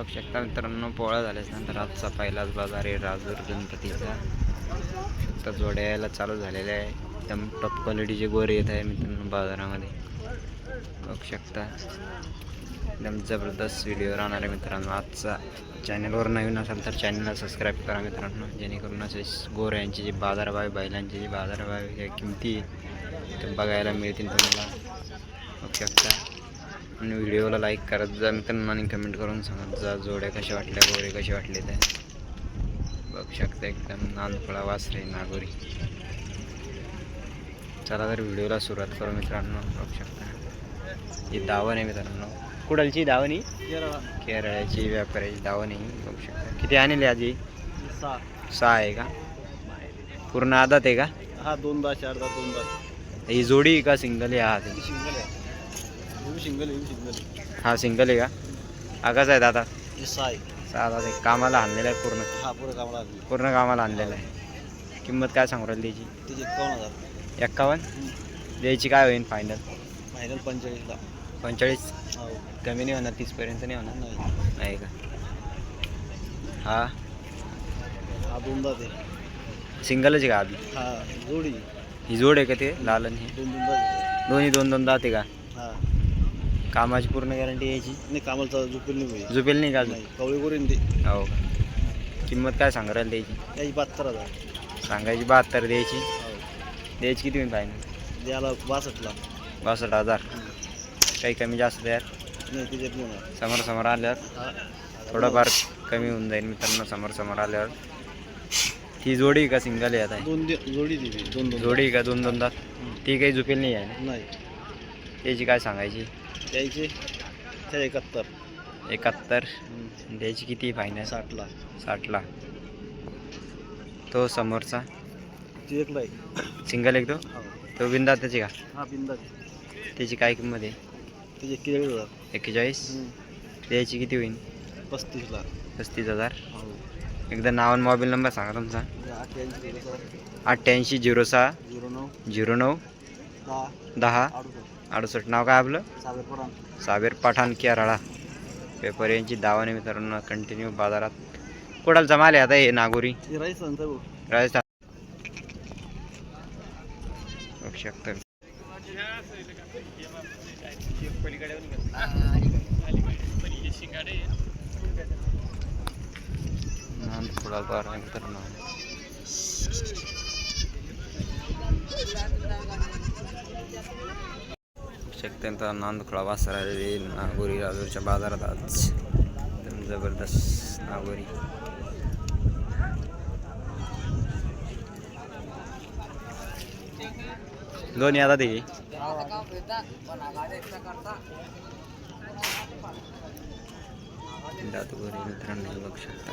बघू शकता मित्रांनो पोळा झाल्याच नंतर आजचा पहिलाच बाजार आहे राजूर गणपतीचा. तर जोड्या यायला चालू झालेल्या आहे. एकदम टॉप क्वालिटीचे गोरे येत आहे मित्रांनो बाजारामध्ये. बघू शकता. एकदम जबरदस्त व्हिडिओ राहणार आहे मित्रांनो. आजचा चॅनलवर नवीन असाल तर चॅनलला सबस्क्राईब करा मित्रांनो. जेणेकरून असे गोर यांचे जे बाजारभाव बैलांचे जे बाजारभाव या किमती ते बघायला मिळतील तुम्हाला. बघू शकता. आणि व्हिडिओला लाईक करत जा. मित्रांनो आणि कमेंट करून सांगत जा जोड्या कशा वाटल्या गोरे कसे वाटले ते. बघू शकता एकदम नानफळा वासरे नागोरी. चला तर व्हिडिओला सुरुवात करू मित्रांनो. बघू शकता. ही दावण आहे मित्रांनो. कुडालची दावणी केरळाची व्यापाऱ्याची दावण बघू शकता. किती आणले आधी सहा. आहे का? पूर्ण आदात आहे का? हा दोनदा चारदा दोनदा. ही जोडी का? सिंगल आहे? हा सिंगल आहे. सिंगल हा सिंगल आहे का? कसा आहे दादा. हे सहा दादा आहे. कामाला आणलेला आहे पूर्ण. हा कामाला पूर्ण कामाला आणलेला आहे. किंमत काय सांगू राहिली त्याची? त्याचे एकावन्न हजार. एक्कावन्न द्यायची काय होईल फायनल फायनल पंचेचाळीसला. पंचेचाळीस? हो. कमी नाही होणार तीसपर्यंत नाही होणार? नाही. नाही का? हा? हा दोनदा ते. सिंगलच आहे का आधी? हा जोडी. ही जोड आहे का ते? लाल आणि हे? दोन दोनदा दोन्ही दोन दोन दाते का? हा. कामाची पूर्ण गॅरंटी यायची? नाही कामाला झुपेल नाही झुपेल नाही का अजून? नाही कवळी करून ते. हो का? किंमत काय सांगू राहिली द्यायची त्याची बहात्तर हजार. सांगायची बहात्तर द्यायची? हो. द्यायची किती होईल फायनल द्यायला बासष्टला बासष्ट हजार. काही कमी जास्त द्या नाही त्याच्यात नाही होणार. समोर समोर आल्यावर? हा. थोडंफार कमी होऊन जाईल मित्रांनो समोर समोर आल्यावर. ही जोडी का सिंगल आहे आता? ही? दोन दि- जोडी दिली दोन दोन जोडी का दोन दोन दात ती काही झुपेल नाही आहे ना? नाही. त्याची काय सांगायची? द्यायचे त्या एकाहत्तर. एकाहत्तर. द्यायची किती फायनल साठला. साठला. तो समोरचा? ती एकला आहे सिंगल एक तो? हो. तो बिंदा त्याची का? हा बिंदा त्याची काय किंमत आहे? त्याचे एक्केचाळीस हजार. एक्केचाळीस? द्यायची किती होईल पस्तीसला पस्तीस हजार? हो. एकदा नाव आणि मोबाईल नंबर सांगा तुमचा. अठ्ठ्याऐंशी अठ्ठ्याऐंशी झिरो सहा. झिरो नऊ. झिरो नऊ. दहा. दहा. अडुसष्ट. अडुसष्ट. नाव काय आपलं? साबेर पठाण केरळा. व्यापाऱ्यांची दावाने मित्रांनो कंटिन्यू बाजारात. कुडालचा माल आहे आता हे नागोरी. राजस्थान नांदखोळा बारा मित्रांनो. शक्यंत शकता तर नांदखोळा वासर आलेले नागोरी राजूरच्या बाजारात. आज एकदम जबरदस्त नागोरी. दोन्ही आता ते दातगोरी मित्रांनो बघू शकता.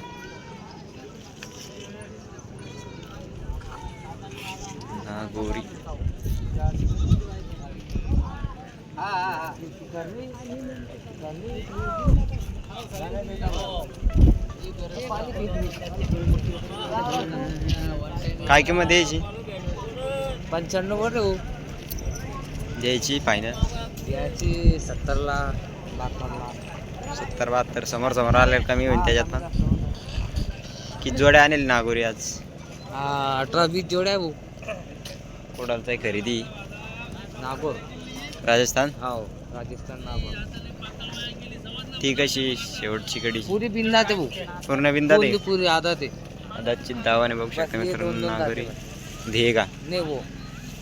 नागोरी. काय किंमत द्यायची? पंच्याण्णव वर हो द्यायची फायनल याची सत्तरला बहात्तरला सत्तर बहात्तर समोर समोर आले कमी होईल त्याच्यात पण. किती जोड्या आणेल नागोरी आज? हा, अठरा वीस जोड्या भाऊ. आहे खरेदी. नागोर. राजस्थान? हो राजस्थान ती कशी शेवटची कडी. पुरी बिंदा ते पूर्ण बिंदा ते पुरी आधा ते दाची दावाने बघू शकता हे मित्रांनो नागोरी. धे का? नाही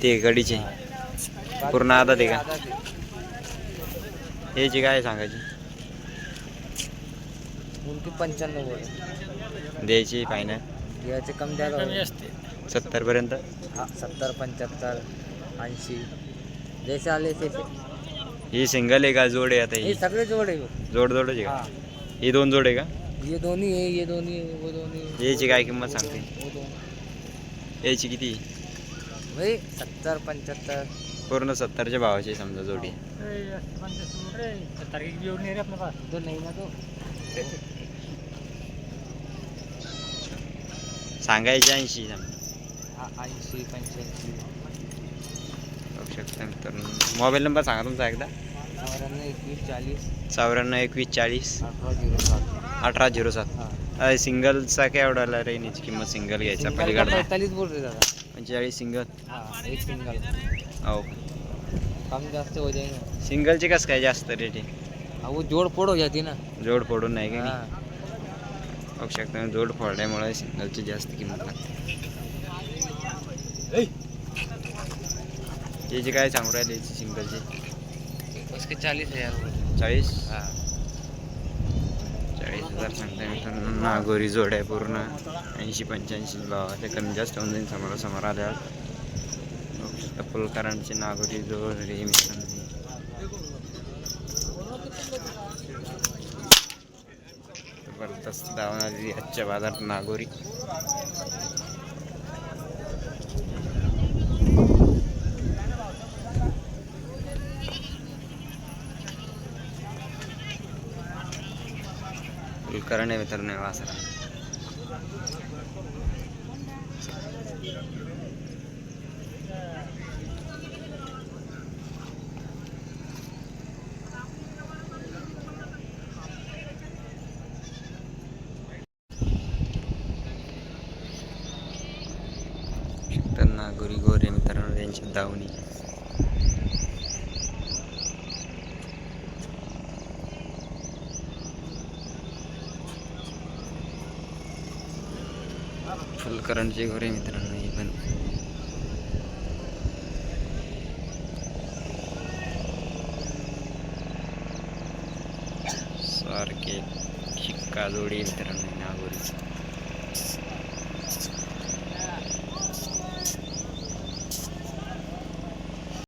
ते कडीचे. पूर्ण आधा ते का? ते. ह्याची काय सांगायची? पंच्याण्णव द्यायची फायनल याचे कमी द्यायला. सत्तर पर्यंत हा, सत्तर पंच्याहत्तर ऐंशी. जैसे आले तसे ही सिंगल आहे का? जोड आहे आता हे? ही सगळे जोड आहे. जोड जोड आहे का? हा ही दोन जोड आहे का? ये दोन्ही आहे ये दोन्ही आहे, वो दोन्ही आहे, याची काय किंमत सांगते? वो दोन्ही याची किती? भाई सत्तर पंच्याहत्तर. पूर्ण सत्तरच्या भावाची समजा जोडी. तो नाही ना तो. सांगायची ऐंशी समजा. हा, ऐंशी पंच्याऐंशी. बघू शकता मित्रांनो. मोबाईल नंबर सांगा तुमचा एकदा. चौऱ्याण्णव एकवीस चाळीस. चौऱ्याण्णव एकवीस चाळीस अठरा झिरो सात. अठरा झिरो सात हा सिंगलचा काय एवढा रेंज किंमत सिंगल घ्यायचा पलीकडला. पैतालीस रे दादा. पंचेचाळीस सिंगल. हा एक सिंगल. हो. कम जास्त हो जाएगा सिंगलची कसं काय जास्त रेट आहे हाँ वो जोड़ फोड़ हो जाती ना. जोड फोडून नाही का? हाँ. बघू शकता जोड फोडल्यामुळे सिंगलची जास्त किंमत लागते. त्याची काय सांगू राहिले सिंगलची उसके चालीस हजार चाळीस? हाँ. चाळीस हजार सांगता मित्रांनो नागोरी जोड आहे पूर्ण. ऐंशी पंच्याऐंशी भावाचे कमी जास्त होऊन जाईल समोरासमोर शकता फुलकरांची नागोरी जोड रे मित्रांनो जबरदस्त आलेली आजच्या बाजारात नागोरी. फुलकरण आहे मित्रांनो वासरा शकताना गोरी गोरे मित्रांनो फुल करंटचे फुलकरणची गोरे मित्रांनो ही पण. सारखे शिक्का जोडी मित्रांनो नागोरी